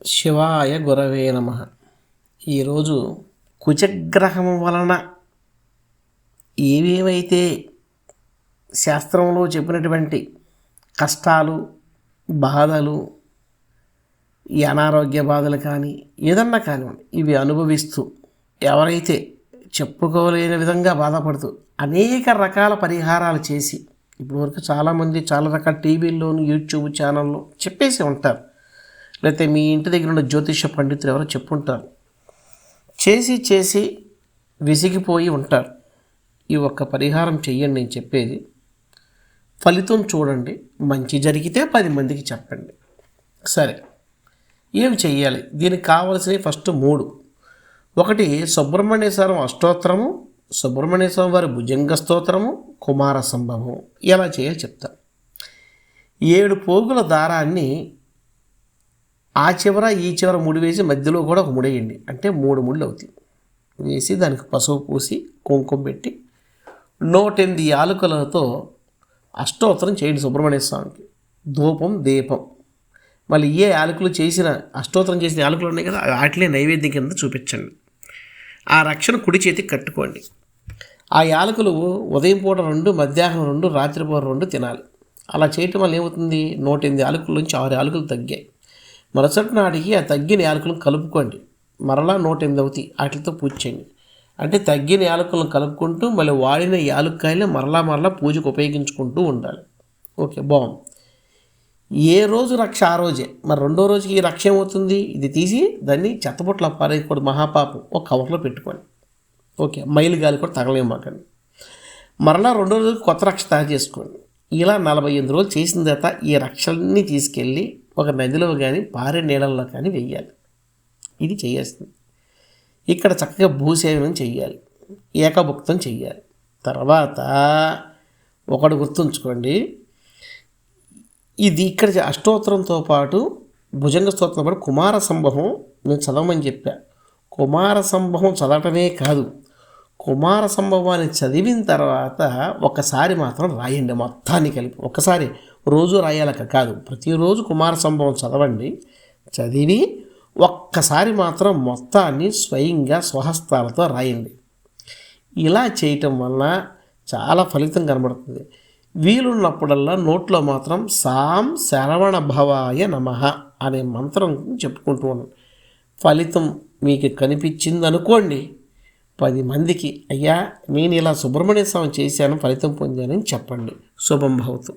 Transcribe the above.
శివాయ గురవే నమ. ఈరోజు కుజగ్రహం వలన ఏవేవైతే శాస్త్రంలో చెప్పినటువంటి కష్టాలు బాధలు ఈ అనారోగ్య బాధలు కానీ ఏదన్నా కానివ్వండి ఇవి అనుభవిస్తూ ఎవరైతే చెప్పుకోలేని విధంగా బాధపడుతూ అనేక రకాల పరిహారాలు చేసి ఇప్పటివరకు చాలామంది చాలా రకాల టీవీల్లోను యూట్యూబ్ ఛానల్లో చెప్పేసి ఉంటారు. లేకపోతే మీ ఇంటి దగ్గర ఉన్న జ్యోతిష పండితులు ఎవరో చెప్పుంటారు. చేసి చేసి విసిగిపోయి ఉంటారు. ఈ ఒక్క పరిహారం చెయ్యండి నేను చెప్పేది. ఫలితం చూడండి. మంచి జరిగితే పది మందికి చెప్పండి. సరే. ఏం చెయ్యాలి? దీనికి కావలసినవి ఫస్ట్ మూడు. ఒకటి సుబ్రహ్మణ్యేశ్వరం అష్టోత్తరము సుబ్రహ్మణ్యేశ్వరం వారి భుజంగ స్తోత్రము కుమార సంభవం ఎలా చేయాలి చెప్తాను. ఏడు పోగుల దారాన్ని ఆ చివర ఈ చివర ముడి వేసి మధ్యలో కూడా ఒక ముడేయండి అంటే మూడు ముళ్ళు అవుతాయి. వేసి దానికి పసుపు పూసి కుంకుమ పెట్టి నూటెనిమిది యాలకులతో అష్టోత్తరం చేయండి సుబ్రహ్మణ్య స్వామికి. ధూపం దీపం. మళ్ళీ ఏ యాలకులు చేసిన అష్టోత్తరం చేసిన యాలకులు ఉన్నాయి కదా వాటిలే నైవేద్యం కింద చూపించండి. ఆ రక్షణ కుడి చేతికి కట్టుకోండి. ఆ యాలకులు ఉదయం పూట రెండు మధ్యాహ్నం రెండు రాత్రిపూట రెండు తినాలి. అలా చేయటం వల్ల ఏమవుతుంది? నూట ఎనిమిది యాలకుల నుంచి ఆరు యాలకులు తగ్గాయి. మరుసటి నాటికి ఆ తగ్గిన యాలకులను కలుపుకోండి. మరలా నూట ఎనిమిది అవుతాయి వాటితో పూజ చేయండి. అంటే తగ్గిన యాలకులను కలుపుకుంటూ మళ్ళీ వాడిన యాలక్కాయలు మరలా మరలా పూజకు ఉపయోగించుకుంటూ ఉండాలి. ఓకే బాగుంది. ఏ రోజు రక్ష ఆ రోజే. మరి రెండో రోజుకి ఈ రక్ష ఏమవుతుంది? ఇది తీసి దాన్ని చెత్తబుట్ల పారేయకూడదు మహాపాపం. ఒక కవర్లో పెట్టుకోండి. ఓకే మైలు గాలి కూడా తగలేమాకండి మరలా రెండో రోజు కొత్త రక్ష తయారు చేసుకోండి. ఇలా నలభై ఎనిమిది రోజులు చేసిన తర్వాత ఈ రక్షలన్నీ తీసుకెళ్ళి ఒక నదిలో కానీ పారే నీళ్ళల్లో కానీ వెయ్యాలి. ఇది చేయాల్సింది. ఇక్కడ చక్కగా భూసేవనం చేయాలి ఏకభుక్తం చెయ్యాలి. తర్వాత ఒకటి గుర్తుంచుకోండి. ఇది ఇక్కడ అష్టోత్తరంతో పాటు భుజంగ స్తోత్రం పాటు కుమార సంభవం నేను చదవమని చెప్పా. కుమార సంభవం చదవటమే కాదు. కుమార సంభవాన్ని చదివిన తర్వాత ఒకసారి మాత్రం రాయండి మొత్తాన్ని కలిపి. ఒకసారి రోజు రాయాలక కాదు ప్రతిరోజు కుమార సంభవం చదవండి చదివి ఒక్కసారి మాత్రం మొత్తాన్ని స్వయంగా స్వహస్తాలతో రాయండి. ఇలా చేయటం వల్ల చాలా ఫలితం కనబడుతుంది. వీలున్నప్పుడల్లా నోట్లో మాత్రం సాం శరవణ భవాయ నమ అనే మంత్రం చెప్పుకుంటూ ఉన్నాను ఫలితం మీకు కనిపించింది అనుకోండి పది మందికి అయ్యా నేను ఇలా సుబ్రహ్మణ్య స్వామి చేశాను ఫలితం పొందానని చెప్పండి. శుభం భవతు.